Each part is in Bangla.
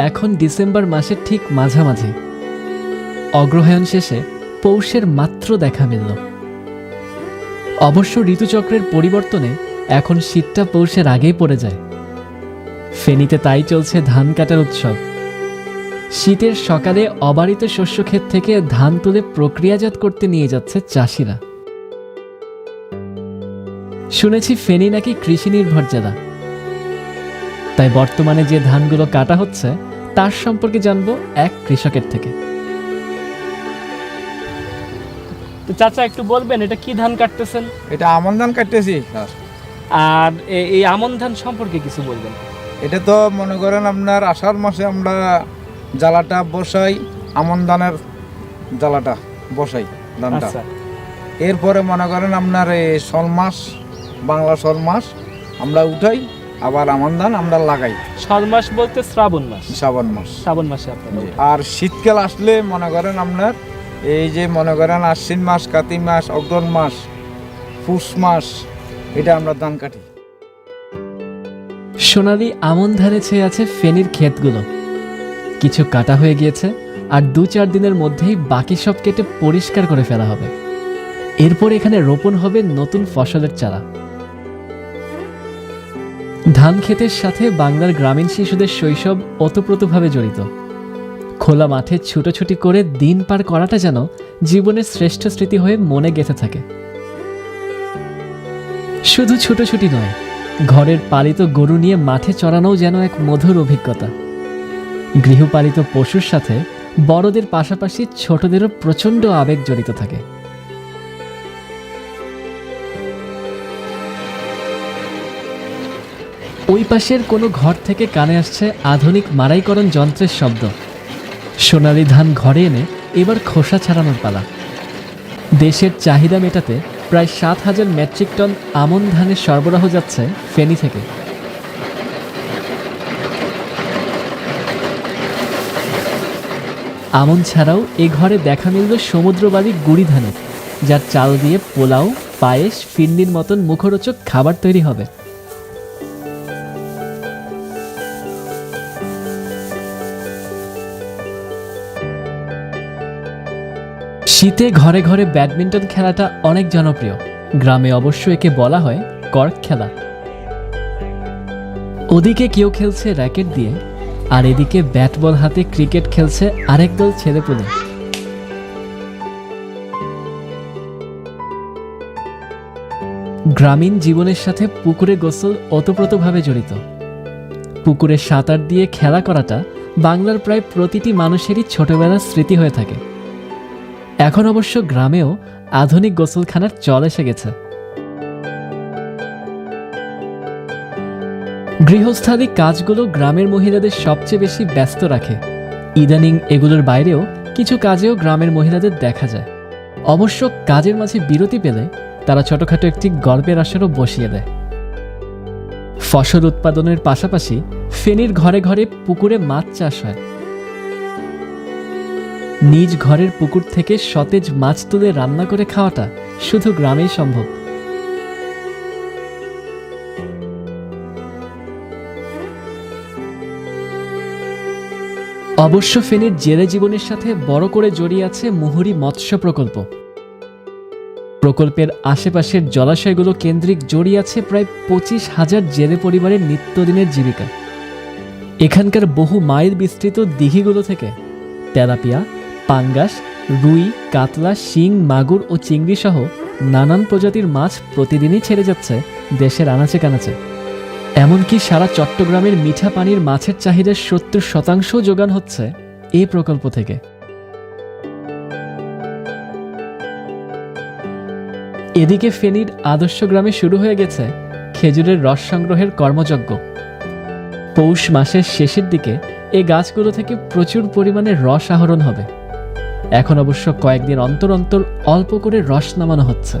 এখন ডিসেম্বর মাসের ঠিক মাঝামাঝি। অগ্রহায়ণ শেষে পৌষের মাত্র দেখা মিলল। অবশ্য ঋতুচক্রের পরিবর্তনে এখন শীতটা পৌষের আগেই পড়ে যায়। ফেনীতে তাই চলছে ধান কাটার উৎসব। শীতের সকালে অবারিত শস্যক্ষেত থেকে ধান তুলে প্রক্রিয়াজাত করতে নিয়ে যাচ্ছে চাষিরা। শুনেছি ফেনী নাকি কৃষি নির্ভর জেলা। তাই বর্তমানে যে ধানগুলো কাটা হচ্ছে তার সম্পর্কে জানব এক কৃষকের থেকে। তো চাচা একটু বলবেন এটা কি ধান কাটতেছেন? এটা আমন ধান কাটতেছি স্যার। আর এ- এই আমন ধান সম্পর্কে কিছু বলবেন। এটা তো মনে করেন আপনার আষাঢ় মাসে আমরা জ্বালাটা বসাই আমন ধানের জ্বালাটা বসাই ধানটা। আচ্ছা। এরপরে মনে করেন আপনার এই শোল মাস বাংলা শোল মাস আমরা উঠাই আবার আমন ধান আমরা লাগাই। সাত মাস বলতে শ্রাবণ মাস। শ্রাবণ মাস। শ্রাবণ মাসে আপনারা আর শীতকাল আসলে মনে করেন আপনার এই যে মনে করেন আশ্বিন মাস কাতি মাস অগ্রণ মাস পুষ মাস এটা আমরা ধান কাটি। সোনালি আমন ধারে ছেয়ে আছে ফেনীর ক্ষেতগুলো। কিছু কাটা হয়ে গিয়েছে আর দু চার দিনের মধ্যেই বাকি সব কেটে পরিষ্কার করে ফেলা হবে। এরপর এখানে রোপণ হবে নতুন ফসলের চারা। ধান ক্ষেতের সাথে বাংলার গ্রামীণ শিশুদের শৈশব ওতপ্রোতভাবে জড়িত। খোলা মাঠে ছুটোছুটি করে দিন পার করাটা যেন জীবনের শ্রেষ্ঠ স্মৃতি হয়ে মনে গেঁথে থাকে। শুধু ছুটোছুটি নয়, ঘরের পালিত গরু নিয়ে মাঠে চড়ানোও যেন এক মধুর অভিজ্ঞতা। গৃহপালিত পশুর সাথে বড়দের পাশাপাশি ছোটদেরও প্রচণ্ড আবেগ জড়িত থাকে। ওই পাশের কোনো ঘর থেকে কানে আসছে আধুনিক মারাইকরণ যন্ত্রের শব্দ। সোনালি ধান ঘরে এনে এবার খোসা ছাড়ানোর পালা। দেশের চাহিদা মেটাতে প্রায় সাত হাজার মেট্রিক টন আমন ধানের সরবরাহ যাচ্ছে ফেনী থেকে। আমন ছাড়াও এ ঘরে দেখা মিলল সমুদ্রবাড়ি গুড়ি ধানের, যার চাল দিয়ে পোলাও, পায়েস, ফিন্নির মতন মুখরোচক খাবার তৈরি হবে। শীতে ঘরে ঘরে ব্যাডমিন্টন খেলাটা অনেক জনপ্রিয়। গ্রামে অবশ্য একে বলা হয় কর্ক খেলা। ওদিকে কেউ খেলছে র্যাকেট দিয়ে, আর এদিকে ব্যাট বল হাতে ক্রিকেট খেলছে আরেক দল ছেলেপুলে গ্রামীণ জীবনের সাথে পুকুরে গোসল ওতপ্রোতভাবে জড়িত। পুকুরে সাঁতার দিয়ে খেলা করাটা বাংলার প্রায় প্রতিটি মানুষেরই ছোটবেলার স্মৃতি হয়ে থাকে। এখন অবশ্য গ্রামেও আধুনিক গোসলখানার চল এসে গেছে। গৃহস্থালী কাজগুলো গ্রামের মহিলাদের সবচেয়ে বেশি ব্যস্ত রাখে। ইদানিং এগুলোর বাইরেও কিছু কাজেও গ্রামের মহিলাদের দেখা যায়। অবশ্য কাজের মাঝে বিরতি পেলে তারা ছোটখাটো একটি গল্পের আসরও বসিয়ে দেয়। ফসল উৎপাদনের পাশাপাশি ফেনীর ঘরে ঘরে পুকুরে মাছ চাষ হয়। নিজ ঘরের পুকুর থেকে সতেজ মাছ তুলে রান্না করে খাওয়াটা শুধু গ্রামেই সম্ভব। অবশ্য ফেনীর জেলে জীবনের সাথে বড় করে জড়িয়ে আছে মুহুরী মৎস্য প্রকল্প। প্রকল্পের আশেপাশের জলাশয়গুলো কেন্দ্রিক জড়িয়ে আছে প্রায় পঁচিশ হাজার জেলে পরিবারের নিত্যদিনের জীবিকা। এখানকার বহু মাইল বিস্তৃত দিঘিগুলো থেকে তেলাপিয়া পাঙ্গাস, রুই, কাতলা, শিং, মাগুর ও চিংড়ি সহ নানান প্রজাতির মাছ প্রতিদিনই ছেড়ে যাচ্ছে দেশের আনাচে কানাচে। এমনকি সারা চট্টগ্রামের মিঠা পানির মাছের চাহিদার সত্তর শতাংশ যোগান হচ্ছে এই প্রকল্প থেকে। এদিকে ফেনীর আদর্শ গ্রামে শুরু হয়ে গেছে খেজুরের রস সংগ্রহের কর্মযজ্ঞ। পৌষ মাসের শেষের দিকে এ গাছগুলো থেকে প্রচুর পরিমাণে রস আহরণ হবে। এখন অবশ্য কয়েকদিন অন্তর অন্তর অল্প করে রস নামানো হচ্ছে।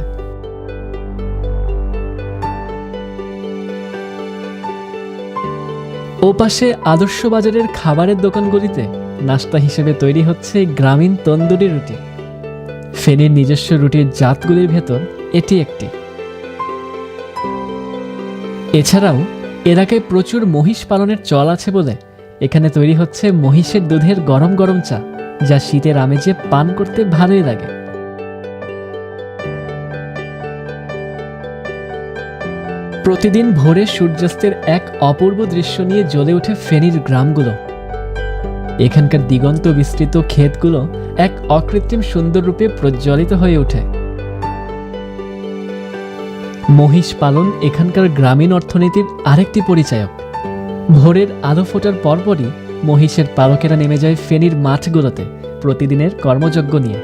ওপাশে আদর্শ বাজারের খাবারের দোকানগুলিতে নাস্তা হিসেবে তৈরি হচ্ছে গ্রামীণ তন্দুরি রুটি। ফেনীর নিজস্ব রুটির জাতগুলির ভেতর এটি একটি। এছাড়াও এলাকায় প্রচুর মহিষ পালনের চল আছে বলে এখানে তৈরি হচ্ছে মহিষের দুধের গরম গরম চা। যা শীতের আমেজে পান করতে ভালোই লাগে। প্রতিদিন ভোরে সূর্যাস্তের এক অপূর্ব দৃশ্য নিয়ে জ্বলে ওঠে ফেনীর গ্রামগুলো। এখানকার দিগন্ত বিস্তৃত ক্ষেতগুলো এক অকৃত্রিম সুন্দর রূপে প্রজ্বলিত হয়ে ওঠে। মহিষ পালন এখানকার গ্রামীণ অর্থনীতির আরেকটি পরিচায়ক। ভোরের আলো ফোটার পরপরই মহিষের পালকেরা নেমে যায় ফেনীর মাঠগুলোতে প্রতিদিনের কর্মযজ্ঞ নিয়ে।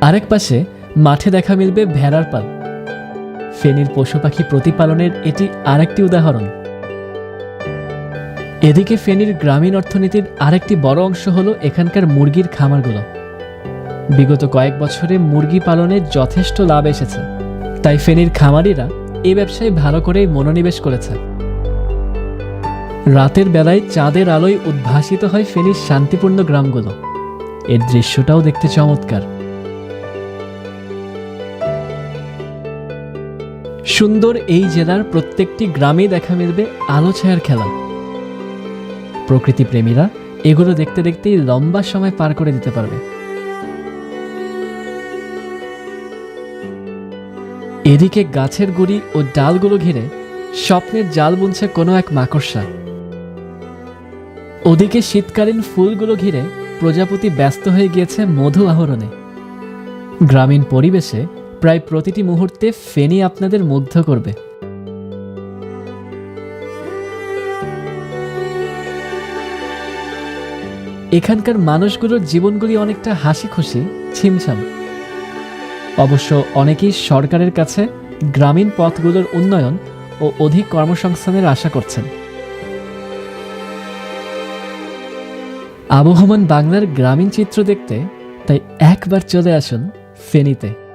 আরেক পাশে মাঠে দেখা মিলবে ভেড়ার পাল। ফেনীর পশু পাখি প্রতিপালনের এটি আরেকটি উদাহরণ। এদিকে ফেনীর গ্রামীণ অর্থনীতির আরেকটি বড় অংশ হলো এখানকার মুরগির খামারগুলো। বিগত কয়েক বছরে মুরগি পালনে যথেষ্ট লাভ এসেছে। তাই ফেনীর খামারিরা এই ব্যবসায় ভালো করেই মনোনিবেশ করেছে। রাতের বেলায় চাঁদের আলোয় উদ্ভাসিত হয় ফেনীর শান্তিপূর্ণ গ্রামগুলো। এর দৃশ্যটাও দেখতে চমৎকার। সুন্দর এই জেলার প্রত্যেকটি গ্রামে দেখা মিলবে আলো ছায়ার খেলা। প্রকৃতি প্রেমীরা এগুলো দেখতে দেখতেই লম্বা সময় পার করে দিতে পারবে। এদিকে গাছের গুড়ি ও ডালগুলো ঘিরে স্বপ্নের জাল বুনছে কোনো এক মাকড়সা। ওদিকে শীতকালীন ফুলগুলো ঘিরে প্রজাপতি ব্যস্ত হয়ে গিয়েছে মধু আহরণে। গ্রামীণ পরিবেশে প্রায় প্রতিটি মুহূর্তে ফেনি আপনাদের মুগ্ধ করবে। এখানকার মানুষগুলোর জীবনগুলি অনেকটা হাসি খুশি ছিমছাম। অবশ্য অনেকেই সরকারের কাছে গ্রামীণ পথগুলোর উন্নয়ন ও অধিক কর্মসংস্থানের আশা করছেন। আবহমান বাংলার গ্রামীণ চিত্র দেখতে তাই একবার চলে আসুন ফেনীতে।